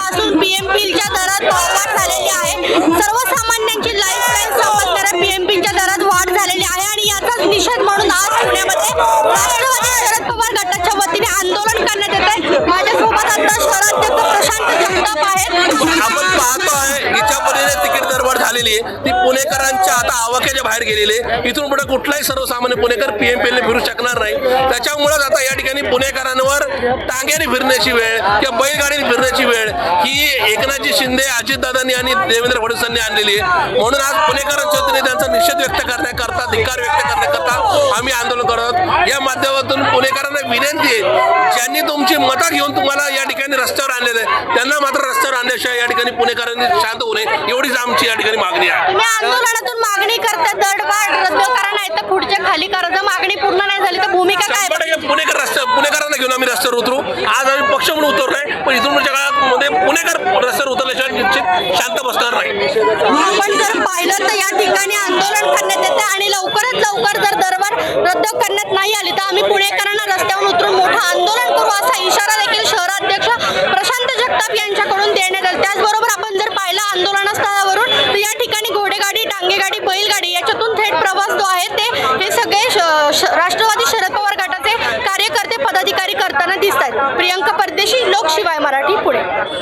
पासून पीएमपीच्या दरात वाढ झालेली आहे. सर्वसामान्यांची लाईफलाईन संपणाऱ्या पीएमपीच्या दरात वाढ झालेली आहे आणि याचाच निषेध म्हणून आज पुण्यामध्ये राष्ट्रवादी शरद पवार गटाच्या वतीने आंदोलन करण्यात येत आहे. माझ्यासोबत आता शहराध्यक्ष प्रशांत जगताप आहे याच्या परीने तिकीट दरवाढ झालेली आहे. ती पुणेकरांच्या आता आवाक्याच्या बाहेर गेलेले इथून पुढे कुठलाही सर्वसामान्य पुणेकर पीएमपीने फिरू शकणार नाही. त्याच्यामुळेच आता या ठिकाणी पुणेकरांवर टांग्याने फिरण्याची वेळ किंवा बैलगाडीने फिरण्याची ही एकनाथजी शिंदे अजितदादांनी आणि देवेंद्र फडणवीसांनी आणलेली आहे. म्हणून आज पुणेकरांच्या त्यांचा निषेध व्यक्त करण्याकरता धिक्कार व्यक्त करण्याकरता आम्ही आंदोलन करत या माध्यमातून पुणेकरांना विनंती आहे ज्यांनी तुमची मतं घेऊन तुम्हाला या ठिकाणी रस्त्यावर आणलेलं आहे त्यांना मात्र रस्त्यावर आणल्याशिवाय या ठिकाणी पुणेकरांनी शांत होऊ नये. एवढीच आमची या ठिकाणी मागणी आहे. आंदोलनातून मागणी करता दरवाढ रद्द करा नाही तर पुढच्या खाली कर्ज मागणी पूर्ण नाही झाली तर भूमिका काय? पुणेकर रस्ते पुणेकरांना घेऊन आम्ही रस्त्यावर उतरू. आपण उतरलोय. पण इथून काळामध्ये पुणेकर रस्त्यावर उतरल्याशिवाय निश्चित शांत बसणार नाही. आपण जर पाहिलं तर या ठिकाणी आंदोलन करण्यात येते आणि लवकरात लवकर जर दरबार रद्द करण्यात नाही आली तर आम्ही पुणेकरांना रस्त्यावर उतरून मोठं आंदोलन करू असा इशारा देखील शहराध्यक्ष प्रशांत जगताप यांच्याकडून देण्यात आला. त्याचबरोबर आपण जर पाहिलं आंदोलन स्थळावरून तर या ठिकाणी घोडेगाडी टांगेगाडी बैलगाडी याच्यातून थेट प्रवास जो आहे ते हे सगळे श- राष्ट्रवादी प्रियंका परदेशी लोकशिवाय मराठी पुणे.